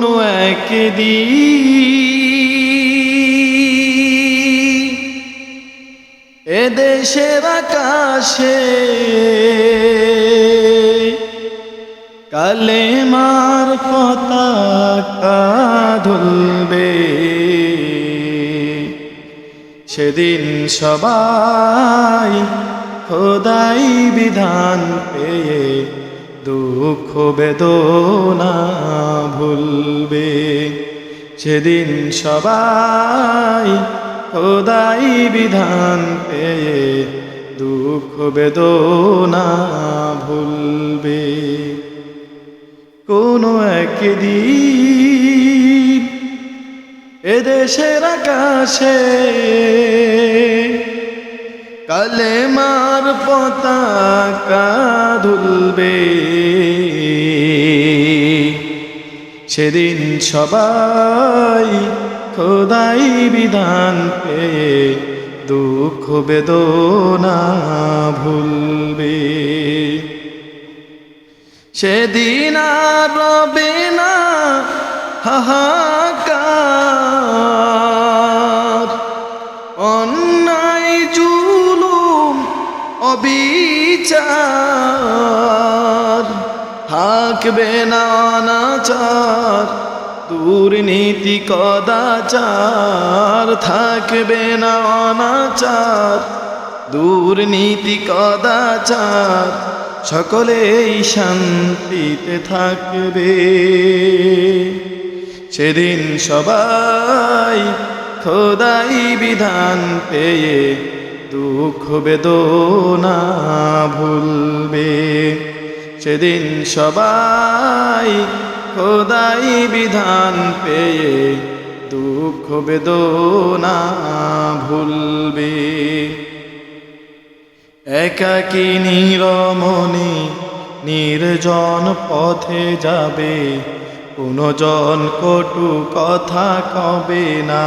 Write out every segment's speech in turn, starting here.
কোনো একদিন এদেশের আকাশে কালেমার পতাকা ধুলবে সেদিন সবাই খোদাই বিধান পেয়ে দুঃখ বেদনা ভুলবে। সেদিন সবাই খোদাই বিধান পেয়ে দুঃখ বেদনা ভুলবে। কোনো একদিন এদেশের আকাশে কালেমার পতাকা ধুলবে সেদিন সবাই খোদাই বিধান পেয়ে দুঃখ বেদনা ভুলবে। সেদিন রবে না হাহাকার। অন্যায় জুলুম অবিচার। থাকবে না অনাচার দুর্নীতি কদাচার। থাকবে না অনাচার দুর্নীতি কদাচার। সকলেই শান্তিতে থাকবে। সেদিন সবাই খোদাই বিধান পেয়ে দুঃখ বেদনা ভুলবে। সেদিন সবাই খোদাই বিধান পেয়ে দুঃখ বেদনা ভুলবে। একাকি নিরমণি নির্জন পথে যাবে কোনো জন কটু কথা কবে না।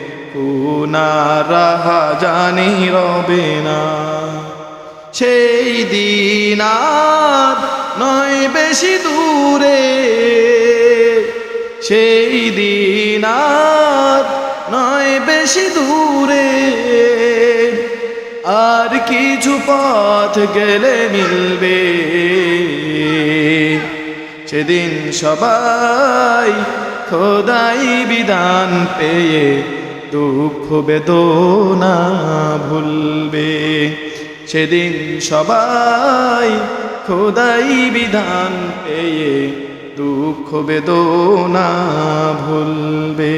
কুনা রাহা জানি রবে না সেই দিন নয় বেশি দূরে। সেই দিন আর নয় বেশি দূরে। আর কিছু পথ গেলে মিলবে। সেদিন সবাই খোদাই বিধান পেয়ে দুঃখ বেদনা ভুলবে। সেদিন সবাই খোদাই বিধান পেয়ে দুঃখ বেদনা ভুলবে।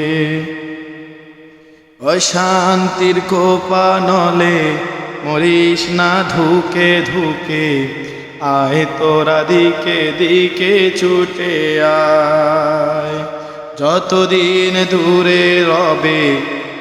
অশান্তির কোপানলে মরিস না ধুকে ধুকে, আয় তোরা দিকে দিকে ছুটে আয়। যতদিন দূরে রবে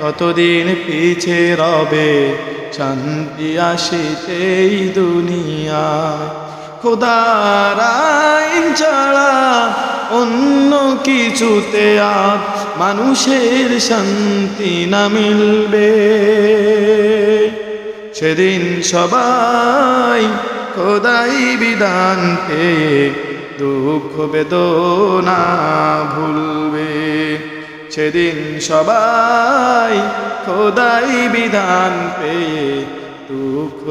ততদিন পিছে রবে শান্তি আসিতেই দুনিয়ায়। খোদার আইন ছাড়া অন্য কিছুতে আর মানুষের শান্তি না মিলবে। সেদিন সবাই খোদাই বিধান পেয়ে দুঃখ বেদনা ভুলবে সেদিন সবাই খোদাই বিধান পেয়ে দুঃখ